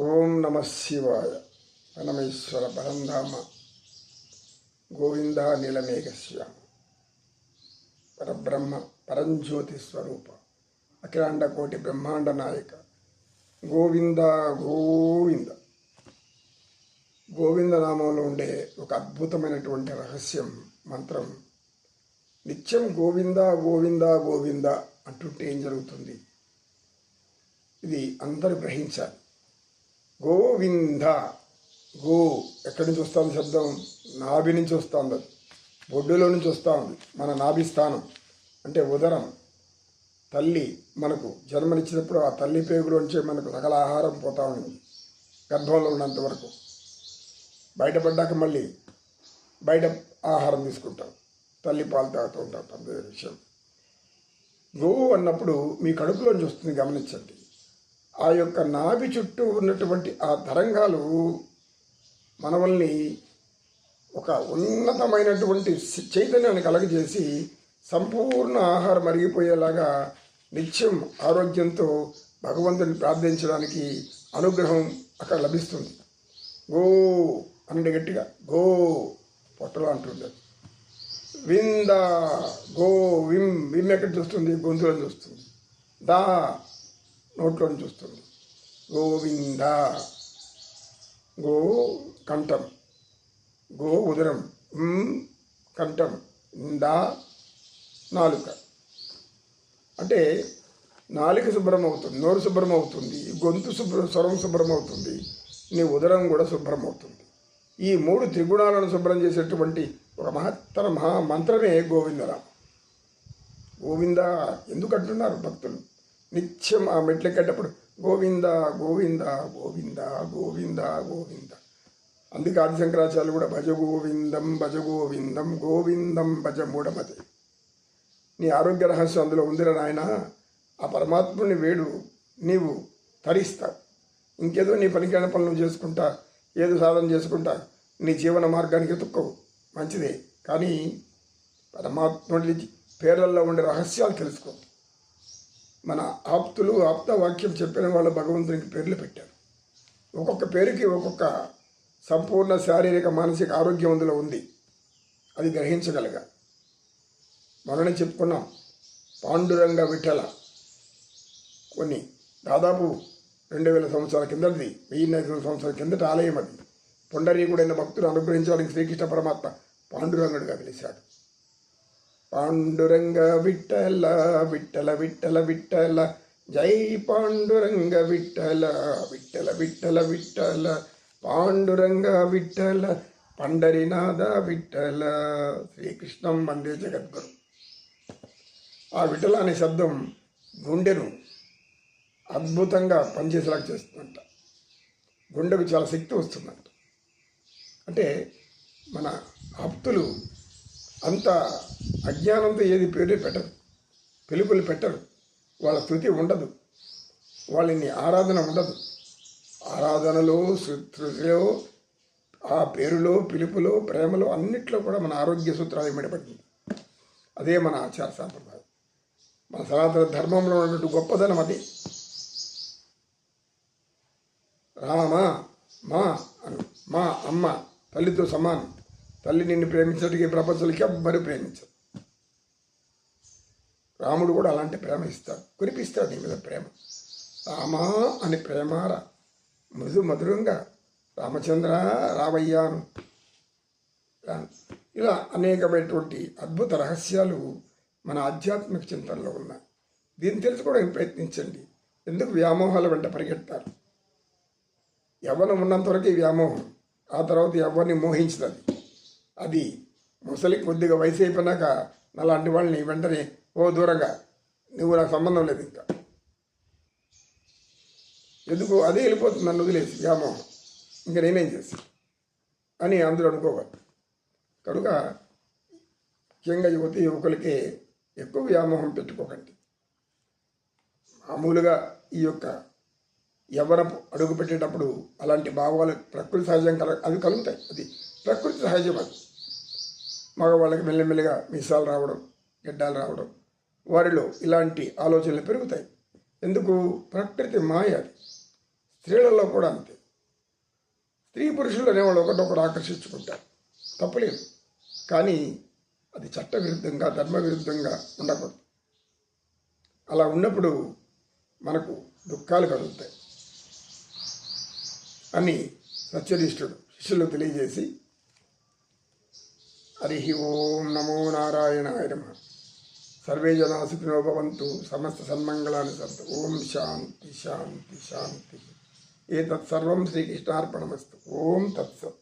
ఓం నమ శివాయ పరమేశ్వర పరంధామ గోవింద నీలమేఘశ్యామ పరబ్రహ్మ పరంజ్యోతి స్వరూప అఖిలాండ కోటి బ్రహ్మాండ నాయక గోవింద గోవింద. గోవింద నామంలో ఉండే ఒక అద్భుతమైనటువంటి రహస్యం మంత్రం నిత్యం గోవింద గోవింద గోవింద అంటుంటే ఏం జరుగుతుంది? ఇది అందరూ గ్రహించాలి. గోవింద. గో ఎక్కడి నుంచి వస్తుంది శబ్దం? నాభి నుంచి వస్తుంది. అది బొడ్డులో నుంచి వస్తూ ఉంది మన నాభి స్థానం. అంటే ఉదరం. తల్లి మనకు జన్మనిచ్చినప్పుడు ఆ తల్లి పేగులోంచి మనకు సకల ఆహారం పోతా ఉంది. గర్భంలో ఉన్నంత వరకు. బయటపడ్డాక మళ్ళీ బయట ఆహారం తీసుకుంటాం. తల్లి పాలు తాగుతూ ఉంటాం. పెద్ద విషయం. గోవు అన్నప్పుడు మీ కడుపులోంచి వస్తుంది. గమనించండి. ఆ యొక్క నాభి చుట్టూ ఉన్నటువంటి ఆ తరంగాలు మనవల్ని ఒక ఉన్నతమైనటువంటి చైతన్యాన్ని కలగజేసి సంపూర్ణ ఆహారం అరిగిపోయేలాగా నిత్యం ఆరోగ్యంతో భగవంతుని ప్రార్థించడానికి అనుగ్రహం అక్కడ లభిస్తుంది. గో అంటే గట్టిగా గో పొట్టలో అంటుంది. వింద గో విమ్ విమ్ ఎక్కడ చూస్తుంది? గొంతులో చూస్తుంది. దా నోట్లో చూస్తుంది గోవింద. గో కంఠం. గో ఉదరం. కంఠం. ఇందా నాలుక. అంటే నాలుక శుభ్రం అవుతుంది నోరు శుభ్రం అవుతుంది గొంతు శుభ్రం స్వరం శుభ్రం అవుతుంది నీ ఉదరం కూడా శుభ్రం అవుతుంది ఈ మూడు త్రిగుణాలను శుభ్రం చేసేటువంటి ఒక మహత్తర మహా మంత్రమే గోవిందరామ. గోవింద ఎందుకంటున్నారు భక్తులు? నిత్యం ఆ మెట్లెక్కేటప్పుడు గోవింద గోవింద గోవింద గోవింద గోవింద. అందుకే ఆది శంకరాచార్యులు కూడా భజ గోవిందం భజ గోవిందం గోవిందం భజ మూఢమతి. నీ ఆరోగ్య రహస్యం అందులో ఉందిరా నాయన. ఆ పరమాత్ముని వేడు నీవు తరిస్తావు ఇంకేదో నీ పనికైన పనులు చేసుకుంటా ఏదో సాధన చేసుకుంటా నీ జీవన మార్గానికి ఎత్తుక్కోవు మంచిదే. కానీ పరమాత్ముడి పేర్లలో ఉండే రహస్యాలు తెలుసుకో. మన ఆప్తులు ఆప్త వాక్యం చెప్పిన వాళ్ళు భగవంతునికి పేర్లు పెట్టారు. ఒక్కొక్క పేరుకి ఒక్కొక్క సంపూర్ణ శారీరక మానసిక ఆరోగ్యం అందులో ఉంది. అది గ్రహించగలగ. మొన్ననే చెప్పుకున్నాం. పాండురంగ విఠల కొన్ని దాదాపు రెండు వేల సంవత్సరాల కిందది వెయ్యి ఐదు సంవత్సరాల కిందట ఆలయం అది. పుండరీకుడైన భక్తులు అనుగ్రహించడానికి శ్రీకృష్ణ పరమాత్మ పాండురంగుడిగా పిలిచాడు. పాండురంగ విఠల విఠల విఠల విఠల. జై పాండురంగ విఠల విఠల విఠల విఠల. పాండురంగ విఠల పండరినాథ విఠల. శ్రీకృష్ణం వందే జగద్గురు. ఆ విఠల అనే శబ్దం గుండెను అద్భుతంగా పనిచేసేలాగా చేస్తుందంట. గుండెకు చాలా శక్తి వస్తుందంట. అంటే మన ఆప్తులు అంత అజ్ఞానంతో ఏది పేరు పెట్టరు. పిలుపులు పెట్టరు. వాళ్ళ శృతి ఉండదు. వాళ్ళని ఆరాధన ఉండదు. ఆరాధనలో శృతిలో ఆ పేరులో పిలుపులో ప్రేమలో అన్నిట్లో కూడా మన ఆరోగ్య సూత్రాలు ఇమిడబడింది అదే మన ఆచార సాంప్రదాయం. మన సనాతన ధర్మంలో ఉన్నటువంటి గొప్పదనం అది. రామా మా అను మా అమ్మ తల్లితో సమానం. తల్లి నిన్ను ప్రేమించడానికి ఈ ప్రపంచంలోకి ఎవ్వరు ప్రేమించరు. రాముడు కూడా అలాంటి ప్రేమ ఇస్తాడు. కురిపిస్తాడు నీ మీద ప్రేమ. రామా అని ప్రేమార మృదు మధురంగా రామచంద్ర రావయ్యాను. ఇలా అనేకమైనటువంటి అద్భుత రహస్యాలు మన ఆధ్యాత్మిక చింతనలో ఉన్నాయి. దీన్ని తెలుసుకోవడానికి ప్రయత్నించండి. ఎందుకు వ్యామోహాల వెంట పరిగెత్తారు? యవ్వనం ఉన్నంతవరకు ఈ వ్యామోహం. ఆ తర్వాత ఎవరిని మోహించదు అది ముసలి కొద్దిగా వయసు అయిపోయినాక అలాంటి వాళ్ళని వెంటనే ఓ దూరంగా నువ్వు నాకు సంబంధం లేదు ఇంకా. ఎందుకు? అదే వెళ్ళిపోతుంది నన్ను వదిలేసి వ్యామోహం ఇంకా నేనేం చేసి అని అందరూ అనుకోవాలి. కనుక ముఖ్యంగా యువతి యువకులకి ఎక్కువ వ్యామోహం పెట్టుకోకండి. మామూలుగా ఈ యొక్క ఎవరపు అడుగు పెట్టేటప్పుడు అలాంటి భావాలు ప్రకృతి సహజం కల అవి కలుగుతాయి. అది ప్రకృతి సహజం అది. మగవాళ్ళకి మెల్లమెల్లగా మీసాలు రావడం గిడ్డాలు రావడం వారిలో ఇలాంటి ఆలోచనలు పెరుగుతాయి. ఎందుకు? ప్రకృతి మాయ అది. స్త్రీలలో కూడా అంతే. స్త్రీ పురుషులు అనేవాళ్ళు ఒకటొకటి ఆకర్షించుకుంటారు. తప్పలేదు. కానీ అది చట్టవిరుద్ధంగా ధర్మవిరుద్ధంగా ధర్మ విరుద్ధంగా ఉండకూడదు. అలా ఉన్నప్పుడు మనకు దుఃఖాలు కలుగుతాయి. అని సత్యనిష్ఠుడు శిష్యులు తెలియజేసి హరి ఓం నమో నారాయణాయ నమ సర్వే జనా సుఖినో భవంతు సమస్త సన్మంగళాన్ని సంతు ఓం శాంతి శాంతి శాంతి ఏతత్ సర్వం శ్రీకృష్ణార్పణమస్తు ఓం తత్సత్